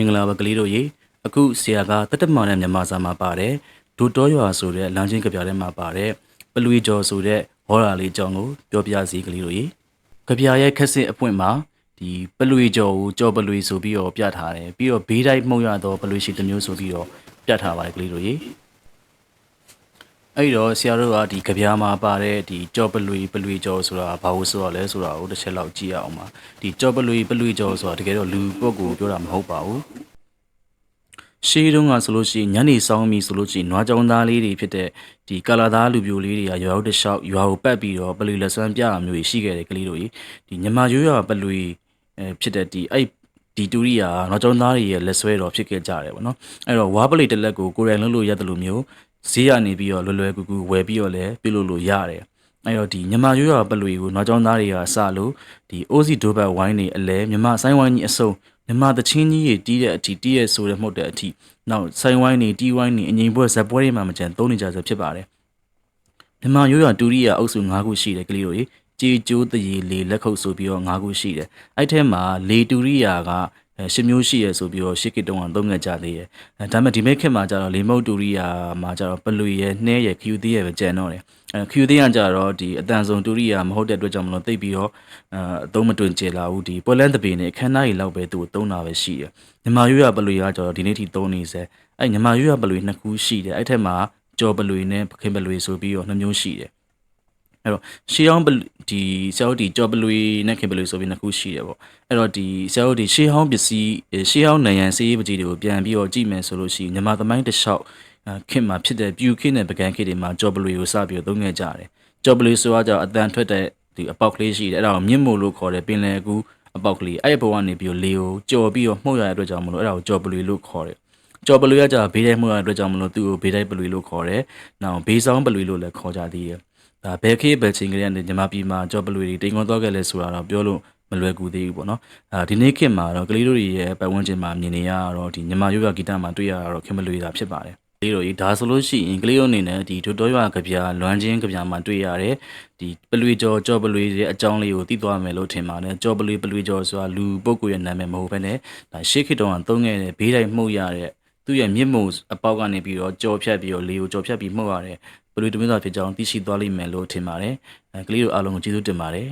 မင်္ဂလာပါကလေးတို့ရေအခုဆရာကတတက်မောင်နဲ့မြန်မာစာမှာပါတယ်ဒိုတောရွာဆိုတဲ့လမ်းချင်းကြပြထဲမှာပါတယ်ပလွေကျော်ဆိုတဲ့ဟောရာလေးကြောင်းကိုပြောပြစီကလေးတို့ရေကြပြရဲ့ခက်စစ်အပွင့်မှာဒီပလွေကျော်ကိုကြော်ပလွေဆိုပြီးတော့ပြထားတယ်ပြီးတော့ဘေးတိုင်းမှုတ်ရတော့ပလွေရှိတစ်မျိုးဆိုပြီးတော့ပြထားပါတယ်ကလေးတို့ရေ အဲ့တော့ဆရာတို့ကဒီကြပြားမှာပါတဲ့ဒီကြော်ပလွေပလွေကြော်ဆိုတာဘာလို့ဆိုရလဲဆိုတာကိုတစ်ချက်လောက်ကြည့်ရအောင်ပါဒီကြော်ပလွေပလွေကြော်ဆိုတာတကယ်တော့လူပုဂ္ဂိုလ်ပြောတာမဟုတ်ပါဘူးရှေးတုန်းကဆိုလို့ရှိရင်ညနေဆောင်ပြီဆိုလို့ရှိရင်နွားကြောင်သားလေးတွေဖြစ်တဲ့ဒီကာလာသားလူပြိုလေးတွေကရွာဦးတစ်လျှောက်ရွာကိုပတ်ပြီးတော့ပလွေလက်စွမ်းပြတာမျိုးကြီးရှိခဲ့တယ်ကလေးတို့ကြီးဒီညမာရိုးရွာပလွေအဲဖြစ်တဲ့ဒီအဲ့ဒီတူရီယာနွားကြောင်သားတွေရဲ့လက်ဆွဲတော်ဖြစ်ခဲ့ကြတယ်ပေါ့နော်အဲ့တော့ဝါပလိတစ်လက်ကိုကိုယ်တိုင်လုံးလို့ရတယ်လို့မျိုး ဈေးရနေပြီးတော့လွယ်လွယ်ကူကူဝယ်ပြီးတော့လည်းပြုလုပ်လို့ရတယ်အဲ့တော့ဒီညမာရိုးရွာပလွေကိုနွားကြောင်သားတွေကစလို့ဒီအိုးစီဒိုဘတ်ဝိုင်းတွေအလဲမြမဆိုင်ဝိုင်းကြီးအစုံမြမတချင်းကြီးတွေတီးတဲ့အထိတီးရဲဆိုတဲ့မှုတ်တဲ့အထိနောက်ဆိုင်ဝိုင်းတွေတီးဝိုင်းတွေအငိမ်ပွဲဇက်ပွဲတွေမှာမကြံသုံးနေကြဆိုဖြစ်ပါတယ်မြန်မာရိုးရွာတူရီယာအုပ်စု၅ခုရှိတယ်ကလေးတို့ကြီးကြေကျိုးတရီလေလက်ခုပ်ဆိုပြီးတော့၅ခုရှိတယ်အဲ့ထဲမှာလေတူရီယာကအဲ ရှစ်မျိုးရှိရဆိုပြီးတော့ရှစ်ကစ်တုံးအောင်သုံးခဲ့ကြသေးတယ်အဲဒါပေမဲ့ဒီမိတ်ခေတ်မှာကျတော့လေမုတ်တူရီယာမှာကျတော့ပလွေရဲ့နှဲရဲ့ခ ्यू သေးရဲ့ပဲကျန်တော့တယ်အဲခ ्यू သေးကကျတော့ဒီအတန်ဆုံးတူရီယာမဟုတ်တဲ့အတွက်ကြောင့်မလို့သိပ်ပြီးတော့အဲအသုံးမတွင်ကျလာဘူးဒီပွဲလန်းတပင်နဲ့အခန်းသားကြီးလောက်ပဲသူ့ကိုသုံးတာပဲရှိတယ်မြန်မာရွရပလွေကကျတော့ဒီနေ့ထိသုံးနေစေအဲမြန်မာရွရပလွေနှစ်ခုရှိတယ်အဲ့ထက်မှာကြော်ပလွေနဲ့ခင်ပလွေဆိုပြီးတော့နှစ်မျိုးရှိတယ် အဲ့တော့ရှေးဟောင်းပလူဒီဆရာတို့ဒီကြော်ပလွေနဲ့ခင်ပလွေဆိုပြီးနှစ်ခုရှိတယ်ပေါ့အဲ့တော့ဒီဆရာတို့ဒီရှေးဟောင်းပစ္စည်းအဲရှေးဟောင်းနံရံစေးရေးပကြီးတွေကိုပြန်ပြီးတော့ကြည့်မယ်ဆိုလို့ရှိရင်မြန်မာသမိုင်းတစ်လျှောက်အဲခင်မှာဖြစ်တဲ့ပြူခင်းတဲ့ပကံခေတ်တွေမှာကြော်ပလွေကိုစပြီးတော့သုံးခဲ့ကြတယ်ကြော်ပလွေဆိုတာကြောင့်အတန်ထွက်တဲ့ဒီအပေါက်ကလေးရှိတယ်အဲ့ဒါကိုမြင့်မို့လို့ခေါ်တယ်ပင်လယ်ကူအပေါက်ကလေးအဲ့ဒီဘဝကနေပြီးတော့လေကိုကြော်ပြီးတော့မှုတ်ရတဲ့အတွက်ကြောင့်မလို့အဲ့ဒါကိုကြော်ပလွေလို့ခေါ်တယ်ကြော်ပလွေကကြာဘေးတိုင်းမှုရတဲ့အတွက်ကြောင့်မလို့သူ့ကိုဘေးတိုင်းပလွေလို့ခေါ်တယ်။နောက်ဘေးဆောင်ပလွေလို့လည်းခေါ်ကြသေးတယ်။ ဒါဘယ်ခေတ်ဘယ်ချိန်ကလေးကနေညီမပြည်မှာကြော်ပလွေတွေတိမ်ခွန်တော့ခဲ့လဲဆိုတာတော့ပြောလို့မလွယ်ကူသေးဘူးပေါ့နော်။အာဒီနေ့ခေတ်မှာတော့ကလေးတို့တွေရဲ့ပတ်ဝန်းကျင်မှာမြင်နေရတော့ဒီညီမရိုးရဂီတမှာတွေ့ရတာတော့ခင်မလွေတာဖြစ်ပါတယ်။ကလေးတို့ဒီဒါဆိုလို့ရှိရင်ကလေးတို့အနေနဲ့ဒီဒိုတော်ရွာကြပြလွမ်းချင်းကြပြမှာတွေ့ရတယ်ဒီပလွေကျော်ကြော်ပလွေရဲ့အကြောင်းလေးကိုသိသွားမယ်လို့ထင်ပါတယ်ကြော်ပလွေပလွေကျော်ဆိုတာလူပုဂ္ဂိုလ်ရဲ့နာမည်မဟုတ်ဘဲနဲ့ဒါရှေးခေတ်တုန်းကသုံးခဲ့တဲ့ဘေးတိုင်းမှုတ်ရတဲ့သူ့ရဲ့မြင့်မို့အပေါက်ကနေပြီးတော့ကြော်ဖြတ်ပြီးတော့လေကိုကြော်ဖြတ်ပြီးမှုတ်ရတယ်ပ လွေတမျိုးသားဖြစ်ကြောင်းသိရှိသွားလိမ့်မယ်လို့ထင်ပါတယ်အဲကလေးတို့အားလုံးကိုကျေးဇူးတင်ပါတယ်